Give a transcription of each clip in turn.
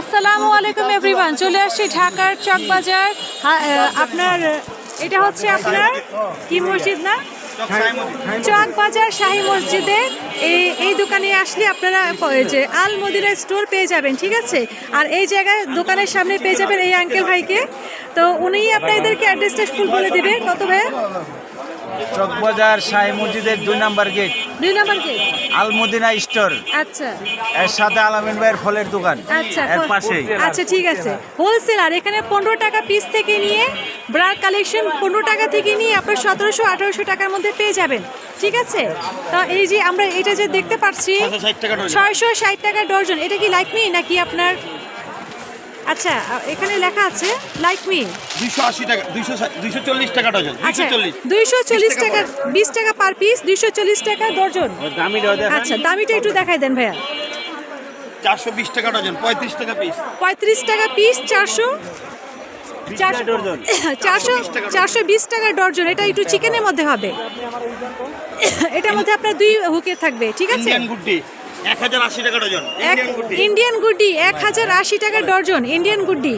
আসসালামু আলাইকুম এভরিওয়ান চলে আসছি ঢাকার চকবাজার। আপনার, এটা হচ্ছে আপনার কি মসজিদ না? চক বাজার শাহী মসজিদে এই এই দোকানে আসলে আপনারা যে আল মদিনা স্টোর পেয়ে যাবেন, ঠিক আছে? আর এই জায়গায় দোকানের সামনে পেয়ে যাবেন এই আঙ্কেল ভাইকে। তো উনিই আপনাদেরকে অ্যাড্রেসটা ফুল বলে দেবে। কত ভাইয়া? চকবাজার শাহী মসজিদের দুই নাম্বার গেট। দুই নাম্বার কি আলমদিনা স্টোর। আচ্ছা। এর সাথে আলামিন ভাইয়ের ফলের দোকান। আচ্ছা এর পাশেই। আচ্ছা ঠিক আছে। হোলসেলার এখানে পনেরো টাকা পিস থেকে নিয়ে ব্রা কালেকশন পনেরো টাকা থেকে নিয়ে আপনার সতেরোশো আঠারোশো টাকার মধ্যে পেয়ে যাবেন। ঠিক আছে? তা এই যে আমরা এটা যে দেখতে পাচ্ছি ছয়শো ষাট টাকা ডর্জন এটা কি লাইক মি নাকি আপনার? আচ্ছা এখানে লেখা আছে লাইক মি দুইশো আশি টাকা দুইশো দুইশো চল্লিশ টাকা ডজন দুইশো আচ্ছা চল্লিশ। দুইশো চল্লিশ টাকা বিশ টাকা পার পিস দুইশো চল্লিশ টাকা ডর্জন দামিটাও দেখেন। আচ্ছা দামিটা একটু দেখাই দেন ভাইয়া। চারশো বিশ টাকা ডজন পঁয়ত্রিশ টাকা পিস পঁয়ত্রিশ টাকা পিস চারশো চারশো ডর্জন। চারশো চারশো বিশ টাকা ডর্জন এটা একটু চিকেনের মধ্যে হবে। এটার মধ্যে আপনার দুই হুকে থাকবে ঠিক আছে? ইন্ডিয়ান গুড্ডি। এক হাজার আশি টাকা ডজন। এক ইন্ডিয়ান গুড্ডি এক হাজার আশি টাকা ডর্জন ইন্ডিয়ান গুড্ডি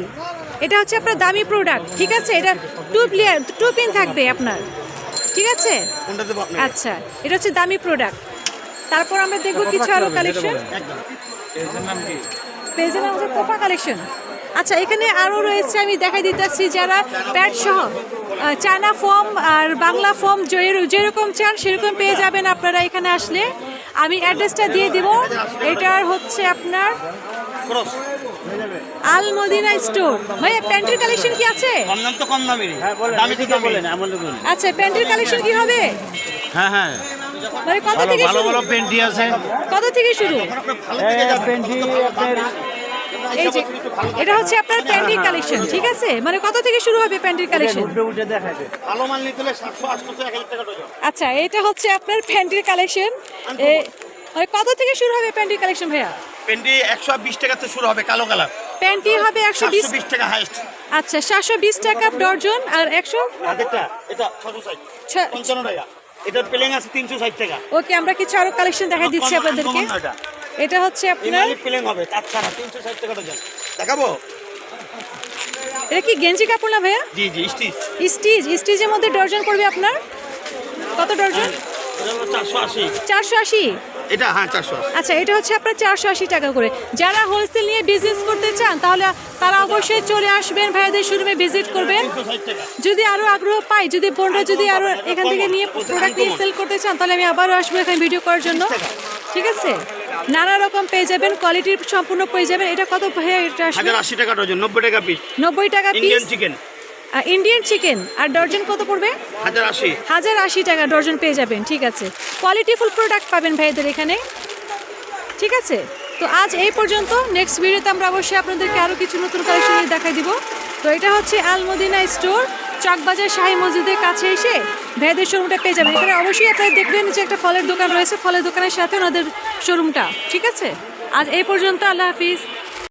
এটা হচ্ছে আপনার দামি প্রোডাক্ট ঠিক আছে? এটা টু প্লেয়ার টু পিন থাকবে আপনার ঠিক আছে? কোনটা দেবো আপনার আচ্ছা এটা হচ্ছে দামি প্রোডাক্ট তারপর আমরা দেখব কিছু আরও কালেকশন একদম এর নাম কি? পেজের নাম হচ্ছে কোপা কালেকশন আচ্ছা এখানে আরও রয়েছে আমি দেখাই দিতেছি যারা প্যাড সহ চায়না ফোম আর বাংলা যে- যেরকম চান সেরকম পেয়ে যাবেন আপনারা এখানে আসলে। আমি অ্যাড্রেসটা দিয়ে দিব। এটার হচ্ছে আপনার আল মদিনা স্টোর। ভাইয়া প্যান্টের কালেকশন কি আছে? কম দাম তো কম হ্যাঁ দামি দামি। বলেন আচ্ছা প্যান্টের কালেকশন কি হবে? হ্যাঁ হ্যাঁ। মানে কত থেকে ভালো শুরু? ভালো প্যান্টি আছে। কত থেকে শুরু? পেন্টি আপনার এই যে এটা হচ্ছে আপনার প্যান্টির কালেকশন ঠিক আছে? মানে কত থেকে শুরু হবে প্যান্টির কালেকশন? ভালো মাল নিতে হলে টাকা আচ্ছা এটা হচ্ছে আপনার প্যান্টির কালেকশন। কত থেকে শুরু হবে প্যান্টির কালেকশন ভাইয়া? একশো বিশ টাকাতে শুরু হবে কালো কালার। প্যান্টি হবে একশো বিশ সাতশো বিশ টাকা হাইস্ট আচ্ছা সাতশো বিশ টাকা ডর্জন আর একশো এটা টাকা। এটার প্লেন আছে তিনশো ষাট টাকা। ওকে আমরা কিছু আরও কালেকশন দেখা দিচ্ছি আপনাদেরকে। এটা। হচ্ছে আপনার প্লেন হবে তার ছাড়া তিনশো ষাট টাকা ডজন দেখাবো? এটা কি গেঞ্জি কাপড় না ভাইয়া? জি জি স্টিচ স্টিচ স্টিচের মধ্যে ডর্জন করবে আপনার? কত আশি। চারশো আশি? এটা হ্যাঁ চারশো আশি। আচ্ছা এটা হচ্ছে আপনার চারশো আশি টাকা করে। যারা হোলসেল নিয়ে বিজনেস করতে চান তাহলে তারা অবশ্যই চলে আসবেন ভাইয়াদের শোরুমে ভিজিট করবেন। যদি আরও আগ্রহ পাই যদি বোনরা যদি আরও এখান থেকে নিয়ে প্রোডাক্ট নিয়ে সেল করতে চান তাহলে আমি আবারও আসব এখানে ভিডিও করার জন্য। ঠিক আছে? নানা রকম পেয়ে যাবেন কোয়ালিটির সম্পূর্ণ পেয়ে যাবেন। এটা কত ভাইয়া? এটা হাজার আশি টাকা ডজন নব্বই টাকা পিস নব্বই টাকা piece Indian chicken Indian chicken আর ডর্জন কত পড়বে? হাজার আশি। হাজার আশি টাকা ডর্জন পেয়ে যাবেন ঠিক আছে। কোয়ালিটিফুল প্রোডাক্ট পাবেন ভাইদের এখানে। ঠিক আছে? তো আজ এই পর্যন্ত নেক্সট ভিডিওতে আমরা অবশ্যই আপনাদেরকে আরও কিছু নতুন কালেকশন দেখাই দিব। তো এটা হচ্ছে আলমদিনা স্টোর চকবাজার শাহী মসজিদের কাছে এসে ভাইদের শোরুমটা পেয়ে যাবেন। এখানে অবশ্যই আপনারা দেখবেন যে একটা ফলের দোকান রয়েছে। ফলের দোকানের সাথে ওনাদের শোরুমটা ঠিক আছে? আজ এই পর্যন্ত আল্লাহ হাফিজ।